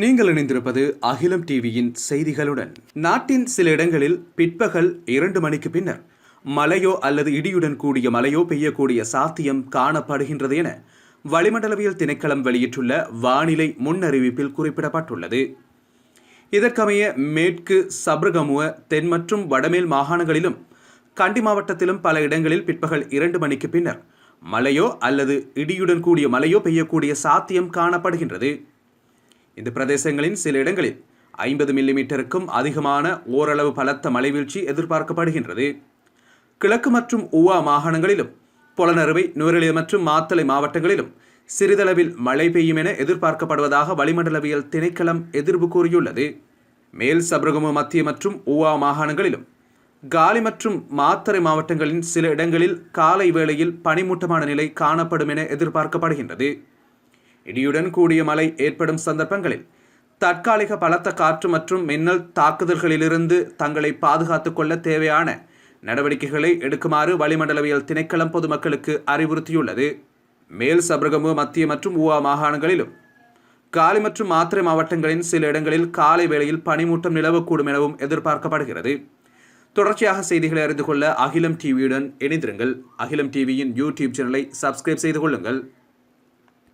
நீங்கள் இணைந்திருப்பது அகிலம் டிவியின் செய்திகளுடன். நாட்டின் சில இடங்களில் பிற்பகல் இரண்டு மணிக்கு பின்னர் மழையோ அல்லது இடியுடன் கூடிய மழையோ பெய்யக்கூடிய சாத்தியம் காணப்படுகின்றது என வளிமண்டலவியல் திணைக்களம் வெளியிட்டுள்ள வானிலை முன்னறிவிப்பில் குறிப்பிடப்பட்டுள்ளது. இதற்கமைய மேற்கு சப்ரகமுவ தென் மற்றும் வடமேல் மாகாணங்களிலும் கண்டி மாவட்டத்திலும் பல இடங்களில் பிற்பகல் இரண்டு மணிக்கு பின்னர் மழையோ அல்லது இடியுடன் கூடிய மழையோ பெய்யக்கூடிய சாத்தியம் காணப்படுகின்றது. இந்த பிரதேசங்களின் சில இடங்களில் ஐம்பது மில்லிமீட்டருக்கும் அதிகமான ஓரளவு பலத்த மழைவீழ்ச்சி எதிர்பார்க்கப்படுகின்றது. கிழக்கு மற்றும் ஊவா மாகாணங்களிலும் புலனறுவை நுவரெலிய மற்றும் மாத்தளை மாவட்டங்களிலும் சிறிதளவில் மழை பெய்யும் என எதிர்பார்க்கப்படுவதாக வளிமண்டலவியல் திணைக்களம் எதிர்வு கூறியுள்ளது. மேல் சபரகமு மத்திய மற்றும் ஊவா மாகாணங்களிலும் காலி மற்றும் மாத்தறை மாவட்டங்களின் சில இடங்களில் காலை வேளையில் பனிமூட்டமான நிலை காணப்படும் என எதிர்பார்க்கப்படுகின்றது. இடியுடன் கூடிய மழை ஏற்படும் சந்தர்ப்பங்களில் தற்காலிக பலத்த காற்று மற்றும் மின்னல் தாக்குதல்களிலிருந்து தங்களை பாதுகாத்துக் கொள்ள தேவையான நடவடிக்கைகளை எடுக்குமாறு வளிமண்டலவியல் திணைக்களம் பொதுமக்களுக்கு அறிவுறுத்தியுள்ளது. மேல் சபரகமு மத்திய மற்றும் ஊவா மாகாணங்களிலும் காலி மற்றும் மாத்திரை மாவட்டங்களின் சில இடங்களில் காலை வேளையில் பனிமூட்டம் நிலவக்கூடும் எனவும் எதிர்பார்க்கப்படுகிறது. தொடர்ச்சியாக செய்திகளை அறிந்து கொள்ள அகிலம் டிவியுடன் இணைந்திருங்கள். அகிலம் டிவியின் யூடியூப் சேனலை சப்ஸ்கிரைப் செய்து கொள்ளுங்கள்.